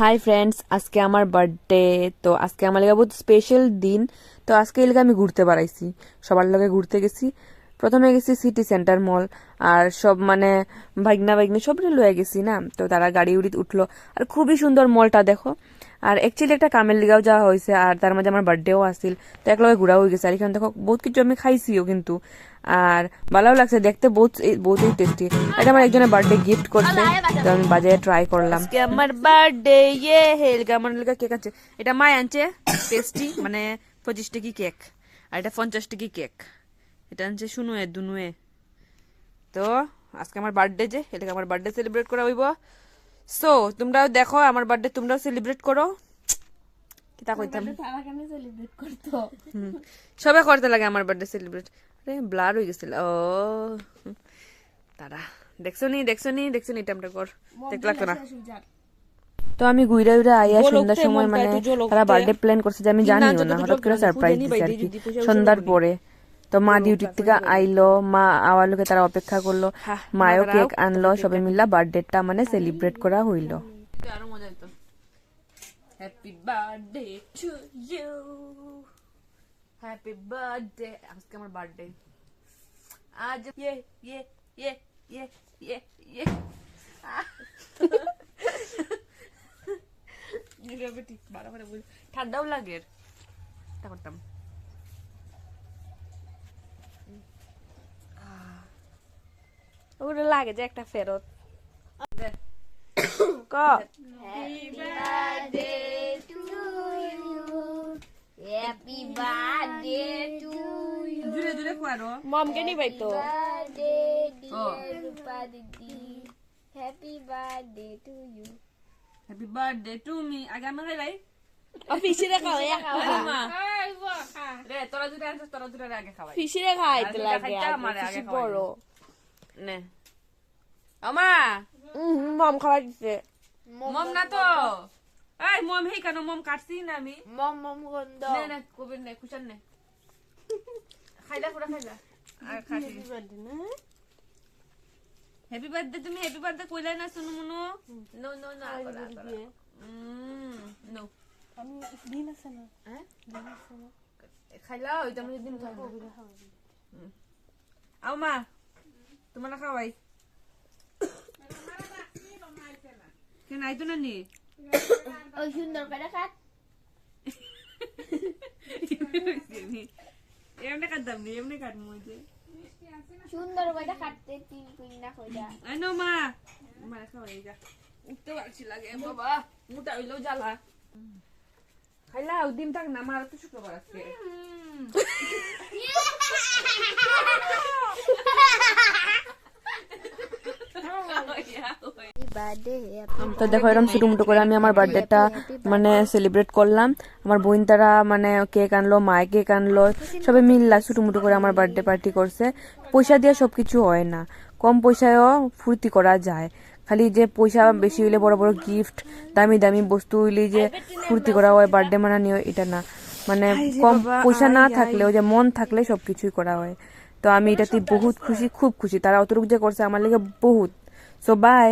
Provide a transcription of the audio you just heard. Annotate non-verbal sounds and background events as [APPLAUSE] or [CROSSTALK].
Hi friends আজকে আমার birthday তো আজকে আমার লেগে বহুত স্পেশাল দিন। তো আজকে এলাকা আমি ঘুরতে বেড়াইছি। সবার লগে ঘুরতে গেছি। প্রথমে গেছি সিটি সেন্টার মল আর সব মানে ভাগনা ভাগনি সব লয়ে গেছি না? তো তারা গাড়ি উড়ি উঠল। আর খুবই সুন্দর মলটা দেখো। আর একচুয়ালি একটা কামের লিগাও যাওয়া হয়েছে, আর তার মাঝে আমার বার্থডেও আসছিল তো একলগে ঘোরা হয়ে গেছে। আর এখানে দেখো, বহুত কিছু আমি খাইছিও কিন্তু। আর ভালোও লাগছে, দেখতে বহুত বহুতই টেস্টি এটা আমার একজনের বার্থডে গিফট করছে, তো আমি বাজারে ট্রাই করলাম। আমার বার্থডে ইয়ে হেলগা আমার লেগা কেক আছে। এটা মাই আনছে টেস্টি মানে পঁচিশ টাকি কেক আর এটা পঞ্চাশ টাকি কেক এটা আনছে শুনুয়ে দুনুয়ে। তো আজকে আমার বার্থডে যে এটাকে আমার বার্থডে সেলিব্রেট করা হইব সো তোমরাও দেখো আমার বার্থডে তোমরাও সেলিব্রেট করো। কিতা কইতাম। সবাই করতে। লাগে আমার বার্থডে সেলিব্রেট আরে ব্লার হয়ে গেছিল। ও তারা। দেখছ নি দেখছ নি দেখছ নি এটা আমরা কর। দেখতে লাগতো না। তো আমি গুইরা উইরা আইয়া সন্ধ্যার সময় মানে তারা বার্থডে প্ল্যান করছে যে আমি জানিও না হঠাৎ করে সারপ্রাইজ দিছে আর কি। সন্ধ্যার পরে। তো মা ডিউটির থেকে আইলো মা আওয়ার লোকে তারা অপেক্ষা করল। মায়ও কেক আনলো সবাই মিল্লা বার্থডেটা মানে সেলিব্রেট করা হইল। আরও মজা হতো happy birthday to you happy birthday আজকে আমার বার্থডে আজ ইয়ে ইয়ে ইয়ে ইয়ে ইয়ে ইয়ে। [LAUGHS] ঠান্ডাও লাগে। তা করতাম ওগুলো লাগে যে একটা ফেরত। [COUGHS] ক? Happy birthday to জুড়ে জুড়ে খুয়ারো মমকে নিবাই তো. Happy birthday to you. Happy birthday to me আগে আমি খাই ভাই। ফিসিরে খাওয়াই রে তোরা জুড়ে আনছিস তোরা জুড়ে আগে খাওয়াই। ফিসিরে খাওয়াইতে লাগে বড়। নে। আমা মম খাওয়াই দিছে। মম না তো। এই মম হেই কেন? মম কাটছি না আমি। মম মম গন্ধ। নে নে কবির নে খুশান নে। খাইলা পুরা খাইলা আর হ্যাপি বার্থডে তুমি হ্যাপি বার্থডে কইলা না শুনু মুনু নো নো না নো দিন আছে না? হ্যাঁ? খাইলা ওই তো আমি দিন খাব আও মা তোমার খাওয়াই কেন আইতো না নি ওই সুন্দর করে খাট এমনি কাটতাম নি এমনি কাটমু যে সুন্দর করে খাটতে তিন কুইন না কইরা আই নো মা মা খাওয়াই যা উঠতে পারছি লাগে বাবা মোটা হইলেও জ্বালা খাইলা ডিম থাক না আমার তো শুক্রবার আজকে তো দেখো এরকম ছোটো মুটো করে আমি আমার বার্থডেটা মানে সেলিব্রেট করলাম। আমার বোন তারা মানে কেক আনলো মায় কেক আনলো সবাই মিললা ছোটো মুটো করে আমার বার্থডে পার্টি করছে। পয়সা দিয়ে সবকিছু হয় না। কম পয়সায়ও ফুর্তি করা যায়। খালি যে পয়সা বেশি হইলে বড় বড় গিফট দামি দামি বস্তু হইলে যে ফুর্তি করা হয় বার্থডে মানানি হয় এটা না। মানে কম পয়সা না থাকলেও যে মন থাকলে সবকিছুই করা হয়। তো আমি এটাতে বহুত খুশি খুব খুশি। তারা অতটুকু যে করছে আমার লেগে বহুত। So by